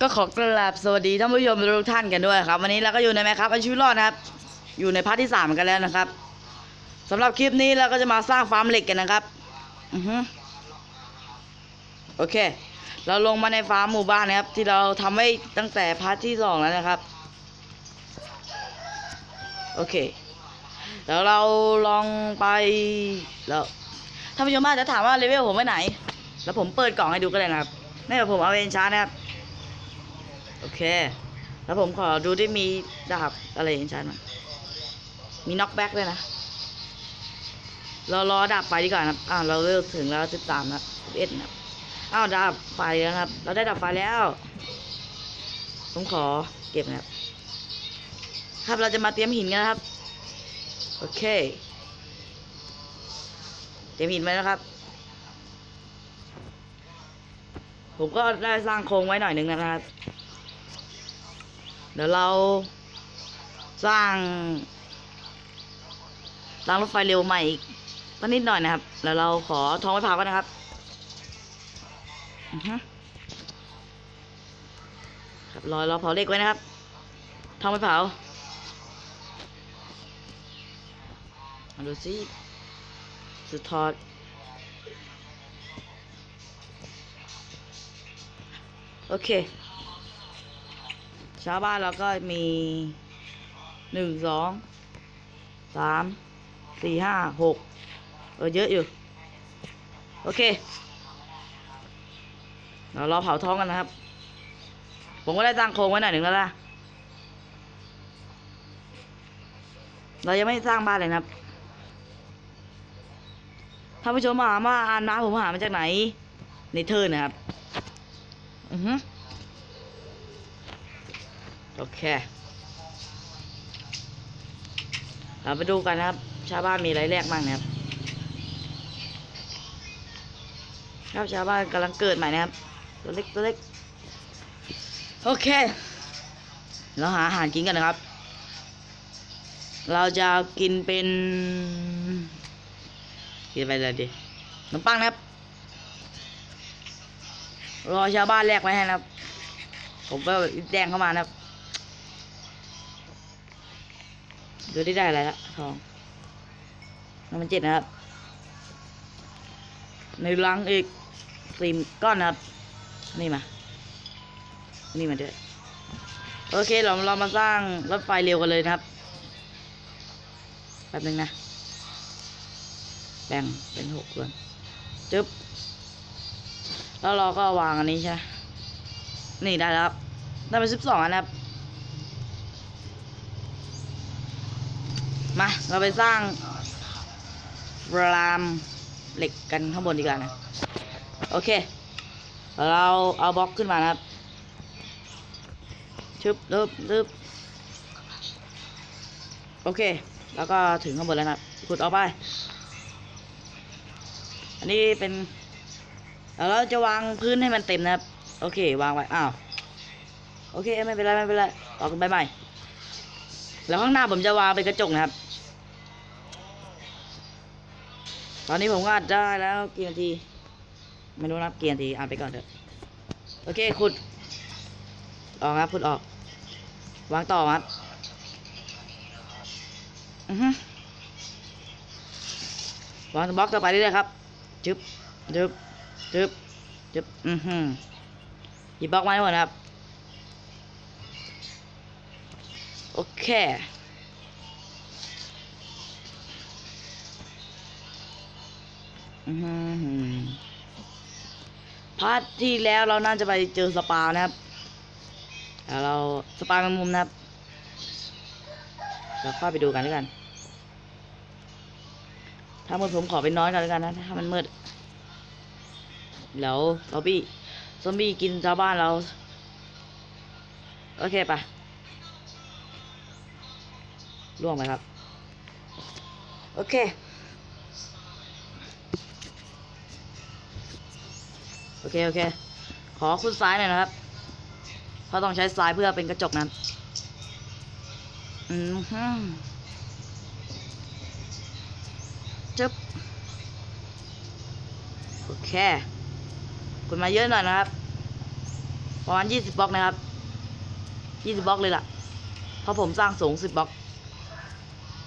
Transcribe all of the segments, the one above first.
ก็ขอกราบสวัสดีท่านผู้ชมทุกท่านกันด้วยครับ วันนี้เราก็อยู่ในแมครับอาชีวิตรอดนะครับ อยู่ในพาร์ทที่สามกันแล้วนะครับสำหรับคลิปนี้เราก็จะมาสร้างฟาร์มเหล็กกันนะครับอือฮึโอเค เราลงมาในฟาร์มหมู่บ้านนะครับ ที่เราทำไว้ตั้งแต่พาร์ทที่สองแล้วนะครับ โอเคเดี๋ยวเราลองไปแล้วท่านผู้ชมอาจจะถามว่าเลเวลผมไปไหน แล้วผมเปิดกล่องให้ดูก็ได้นะครับนี่ผมเอาเอนชาร์นะครับ อเค แล้วผมขอดูที่มีดาบอะไรอนชาร์มั้งมีน็อกแบ็กด้วยนะ เรารอดาบไฟดีกว่านะอ่าเราเลือกถึงแล้วสิบสามนะสิบเอ็ดนะอ้าวดาบไฟแล้วนะครับ เราได้ดาบไฟแล้ว ผมขอเก็บนะครับ ครับเราจะมาเตรียมหินกันนะครับ โอเค เตรียมหินไว้นะครับ ผมก็ได้สร้างโครงไว้หน่อยหนึ่งนะครับ เดี๋ยวเราสร้างรางรถไฟเร็วใหม่อีกสักนิดหน่อยนะครับ แล้วเราขอท้องไม้เผากันนะครับฮึครับรอเราเผาเล็กไว้นะครับท้องไม้เผามาดูสิสุดทอดโอเค ชาวบ้านเราก็มีหนึ่งสองสามสี่ห้าหกเออเยอะอยู่ โอเคเรารอเผาท้องกันนะครับ ผมก็ได้ตั้งโครงไว้หน่อยหนึ่งแล้วล่ะ เรายังไม่สร้างบ้านเลยนะครับท่านผู้ชมถามว่าอานน้ำผมหามาจากไหนในเทอร์นะครับ อือฮึ โอเคเราไปดูกันนะครับ ชาวบ้านมีอะไรแลกบ้างนะครับครับชาวบ้านกำลังเกิดใหม่นะครับ ตัวเล็กตัวเล็ก โอเค เราหาอาหารกินกันนะครับ เราจะกินเป็นกินไปเลยดิขนมปังนะครับรอชาวบ้านแลกไว้ให้นะครับ ผมก็แดงเข้ามานะครับ ดูได้ได้อะไรละทองน้ำมันเจ็ดนะครับ ในรังอีกสี่ก้อนนะครับนี่มา นี่มาด้วย โอเคเราเรามาสร้างรถไฟเร็วกันเลยนะครับ แป๊บนึงนะ แบ่งเป็นหกส่วนจึ๊บ แล้วเราก็วางอันนี้ใช่ นี่ได้แล้ว ได้ไปสิบสองอันนะครับ มา เราไปสร้างรามเหล็กกันข้างบนดีกว่านะ โอเค เราเอาบล็อกขึ้นมานะครับชึบลึบลึบโอเค แล้วก็ถึงข้างบนแล้วนะขุดออกไป อันนี้เป็นแล้วเราจะวางพื้นให้มันเต็มนะครับ โอเค วางไว้ อ้าว โอเค ไม่เป็นไร ไม่เป็นไร ต่อกันไปใหม่ แล้วข้างหน้าผมจะวางเป็นกระจกนะครับ ตอนนี้ผมก็อัดได้แล้วกี่นาที ไม่รู้นับกี่นาทีอ่านไปก่อนเถอะ โอเคขุด ออกครับขุดออก วางต่อครับ อือฮึวางบล็อกต่อไปเรื่อยๆครับจึ๊บจึ๊บจึ๊บจึ๊บอือฮึหยิบบล็อกมาให้หมดนครับ โอเค พาร์ทที่แล้วเราน่าจะไปเจอสปานะครับแล้วเราสปาแมงมุมนะครับ เราเข้าไปดูกันด้วยกัน ถ้ามืดผมขอไปน้อนกันแล้วยกันนะ ถ้ามันมืด แล้วซอมบี้ซอมบี้กินชาวบ้านเรา โอเคปะล่วงไปครับ โอเค อเคโอเค ขอคุณซ้ายหน่อยนะครับ เพราะต้องใช้ซ้ายเพื่อเป็นกระจกนั้นอืมฮึจึ๊บโอเคคุณมาเยอะหน่อยนะครับ ประมาณยี่สิบบล็อกนะครับยี่สิบบล็อกเลยล่ะ เพราะผมสร้างสูงสิบบล็อก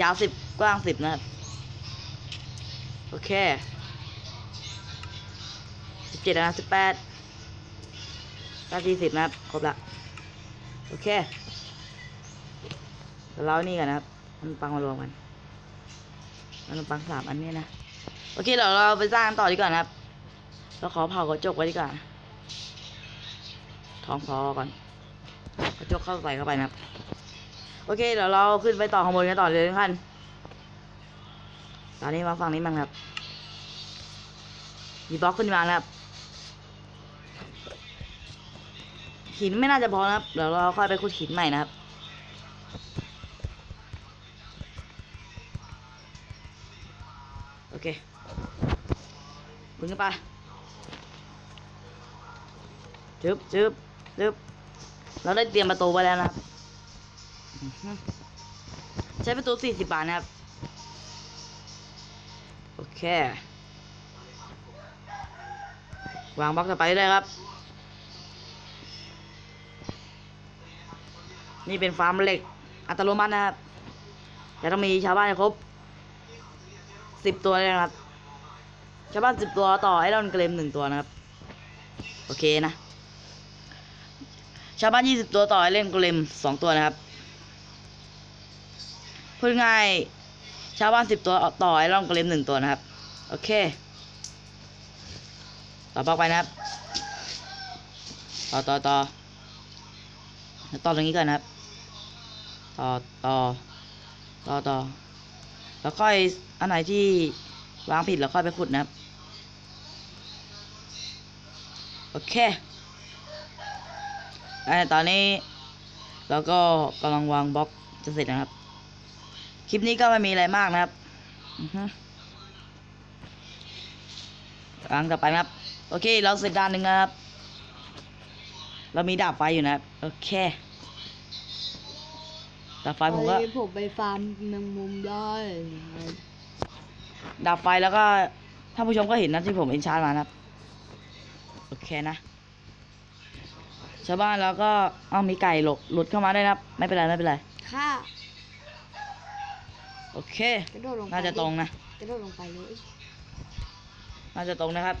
ยาวสิบกว้างสิบนะครับ โอเค บเจ็ดนะสิบแปดเก้าสี่สิบนะครับ ครบละ โอเคเดี๋ยวเรานี่กันนะครับขนปังมารวมกันขนปังสามอันนี้นะ โอเคเดี๋ยวเราไปสร้างต่อดีกว่านะครับ เราขอเผากระจกไว้ดีกว่า ท้องพอก่อน กระจกเข้าใส่เข้าไปนะครับ โอเคเดี๋ยวเราขึ้นไปต่อข้างบนกันต่อเลยทุกท่านตอนนี้มาฝั่งนี้มั้งครับ หยิบบล็อกขึ้นมานะครับ หินไม่น่าจะพอนะครับ เดี๋ยวเราค่อยไปขุดหินใหม่นะครับโอเคพึ่งขึ้นไปจึ๊บจึ๊บจึ๊บเราได้เตรียมประตูไว้แล้วนะครับ ใช้ประตูสี่สิบบาทนะครับ โอเค วางบล็อกต่อไปได้เลยครับ นี่เป็นฟาร์มเหล็ก อัตโนมัตินะครับจะต้องมีชาวบ้านครบสิบตัวเลยนะครับ ชาวบ้านสิบตัวต่อไอรอนเกรมหนึ่งตัวนะครับ โอเคนะ ชาวบ้านยี่สิบตัวต่อไอรอนเกรมสองตัวนะครับพูดง่ายชาวบ้านสิบตัวต่อไอรอนเกรมหนึ่งตัวนะครับ โอเค ต่อไปนะครับ ต่อต่อต่อต่อตรงนี้ก่อนนะครับ ต่อต่อต่อต่อแล้วค่อยอันไหนที่วางผิดแล้วค่อยไปขุดนะครับ โอเคอันตอนนี้เราก็กำลังวางบล็อกจะเสร็จนะครับ คลิปนี้ก็ไม่มีอะไรมากนะครับอือฮึวางต่อไปนะครับ โอเค เราเสร็จด้านหนึ่งนะครับ เรามีดาบไฟอยู่นะครับ โอเค ดาบไฟผมก็เอ้ยผมไปฟาร์มแมงมุมได้นะครับดับไฟแล้วก็ท่านผู้ชมก็เห็นนะที่ผมเอ็นชาร์มานะครับ โอเคนะ ชาวบ้านแล้วก็เอ้ามีไก่หลบหลุดเข้ามาได้วยนะครับ ไม่เป็นไรไม่เป็นไร ค่าโอเค กระโดดลงไปน่าจะตรงนะ กระโดดลงไปเลยน่าจะตรงนะครับ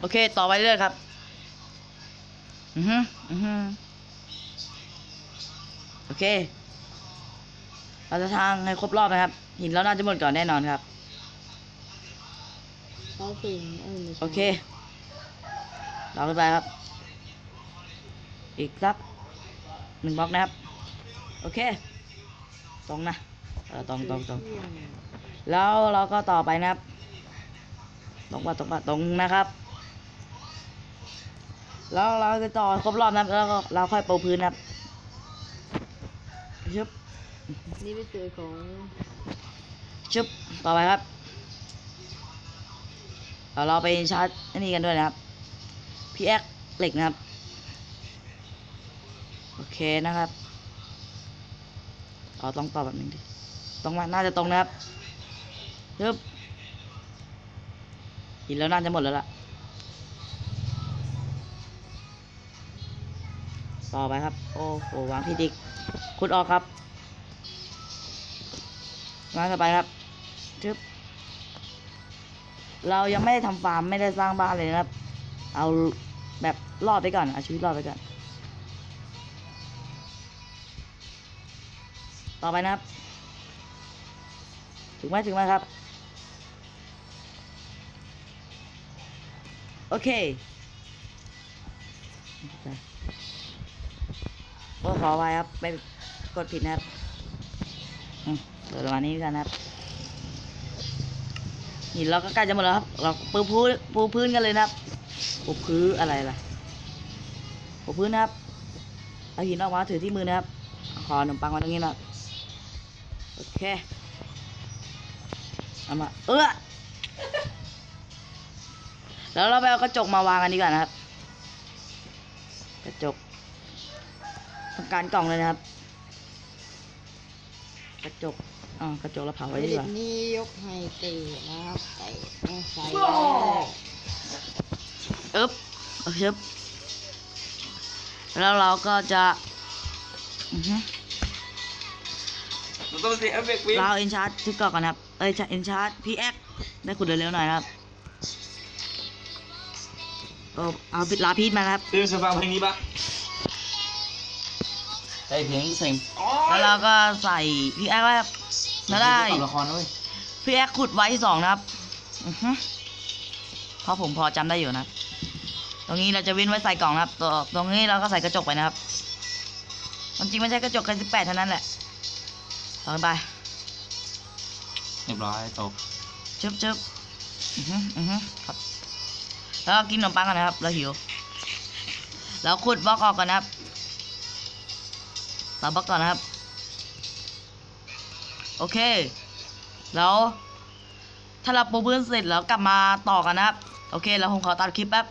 โอเค ต่อไปเรื่อยครับ อือฮึอือฮึ โอเค เราจะทางให้ครบรอบนะครับ หินแล้วน่าจะหมดก่อนแน่นอนครับเข้าถึงเออไม่ใช่โอเค เราขึ้นไปครับ อีกสักหนึ่งบล็อกนะครับ โอเค ตรงนะเออตรงตรงตรงแล้วเราก็ต่อไปนะครับ ตรงป่ะตรงป่ะตรงนะครับ แล้วเราจะต่อครบรอบนะครับแล้วก็เราค่อยปูพื้นนะครับ ชึบนี่เป็นส่วนของชึบต่อไปครับเราเราไปชาร์จอันนี้กันด้วยนะครับพีแอคเหล็กนะครับ โอเคนะครับเอาต้องต่อแบบนึงดิตรงมาน่าจะตรงนะครับชึบหินแล้วน่าจะหมดแล้วล่ะ ต่อไปครับ โอ้โหวางผิดอีกขุดออกครับวางต่อไปครับชึบเรายังไม่ได้ทำฟาร์มไม่ได้สร้างบ้านเลยนะครับ เอาแบบรอดไปก่อนเอาชีวิตรอดไปก่อน ต่อไปนะครับ ถึงไหมถึงไหมครับ โอเค โอ้ขอไว้ครับไปกดผิดนะครับเดี๋ยวประมาณนี้กันนะครับหินเราก็ใกล้จะหมดแล้วครับ เราปูพื้นปูพื้นกันเลยนะครับปูพื้นอะไรล่ะปูพื้นนะครับเอาหินออกมาถือที่มือนะครับ ขอขนมปังไว้ตรงนี้นะโอเคเอามาเออแล้วเราไปเอากระจกมาวางกันดีกว่านะครับ กระจก ทำการกล่องเลยนะครับ กระจกอ๋อกระจกเราเผาไว้ดีกว่านี้ยกให้เตะนะครับเตะต้องใส่อึ๊บโอเคครับแล้วเราก็จะอือฮึเราต้องเสียเอฟเฟกต์ฟิล์มเราเอ็นชาร์จที่เกาะกันนะครับ เอ้ยเอ็นชาร์จพีแอคได้ขุดเร็วๆหน่อยนะครับเอาเอาลาพีทมานะครับฟิล์มเคยฟังเพลงนี้ปะ ได้เพลงเซ็งแล้วเราก็ใส่พีแอคครับแล้วได้ตอบละครนะเว้ยพีแอคขุดไว้สองนะครับอือฮึเพราะผมพอจำได้อยู่นะครับตรงนี้เราจะเว้นไว้ใส่กล่องนะครับตัวตรงนี้เราก็ใส่กระจกไปนะครับความจริงไม่ใช่กระจกแค่สิบแปดเท่านั้นแหละต่อไปเรียบร้อยจบจึ๊บจึ๊บอือฮึอือฮึครับแล้วก็กินขนมปังกันนะครับ เราหิวแล้วขุดบล็อกออกก่อนนะครับ ตัดบล็อกก่อนนะครับ โอเค แล้วถ้าเราปูพื้นเสร็จแล้วกลับมาต่อกันนะครับ โอเคแล้วผมขอตัดคลิปแป๊บ